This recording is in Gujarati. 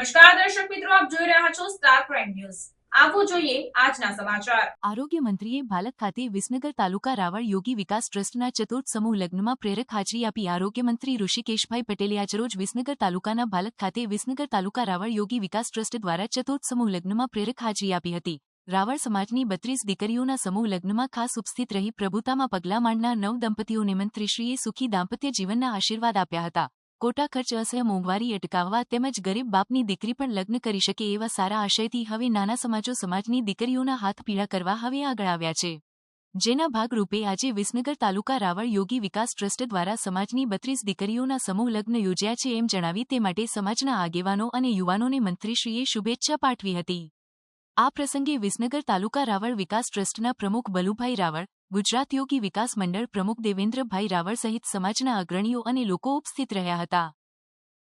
નમસ્કાર, દર્શક મિત્રો, આપ જોઈ રહ્યા છો સ્ટાર પ્રાઇમ ન્યૂઝ આરોગ્ય મંત્રીએ ભાલક ખાતે વિસનગર તાલુકા રાવળ યોગી વિકાસ ટ્રસ્ટના ચતુર્થ સમૂહ લગ્નમાં પ્રેરક હાજરી આપી આરોગ્ય મંત્રી ઋષિકેશભાઈ પટેલે આજરોજ વિસનગર તાલુકાના ભાલક ખાતે વિસનગર તાલુકા રાવળ યોગી વિકાસ ટ્રસ્ટ દ્વારા ચતુર્થ સમૂહ લગ્નમાં પ્રેરક હાજરી આપી હતી. રાવળ સમાજની બત્રીસ દીકરીઓના સમૂહ લગ્નમાં ખાસ ઉપસ્થિત રહી પ્રભુતામાં પગલાં માંડનાર નવ દંપતીઓને મંત્રીશ્રીએ સુખી દાંપત્ય જીવનના આશીર્વાદ આપ્યા હતા. કોટા ખર્ચ અસહ્ય મોંઘવારી અટકાવવા તેમજ ગરીબ બાપની દીકરી પણ લગ્ન કરી શકે એવા સારા આશયથી હવે નાના સમાજો સમાજની દીકરીઓના હાથ પીળા કરવા હવે આગળ આવ્યા છે. જેના ભાગરૂપે આજે વિસનગર તાલુકા રાવળ યોગી વિકાસ ટ્રસ્ટ દ્વારા સમાજની બત્રીસ દીકરીઓના સમૂહ લગ્ન યોજ્યા છે એમ જણાવી તે માટે સમાજના આગેવાનો અને યુવાનોને મંત્રીશ્રીએ શુભેચ્છા પાઠવી હતી. આ પ્રસંગે વિસનગર તાલુકા રાવળ વિકાસ ટ્રસ્ટના પ્રમુખ બલુભાઈ રાવળ ગુજરાત યોગી વિકાસ મંડળ પ્રમુખ દેવેન્દ્રભાઈ રાવળ સહિત સમાજના અગ્રણીઓ અને લોકો ઉપસ્થિત રહ્યા હતા.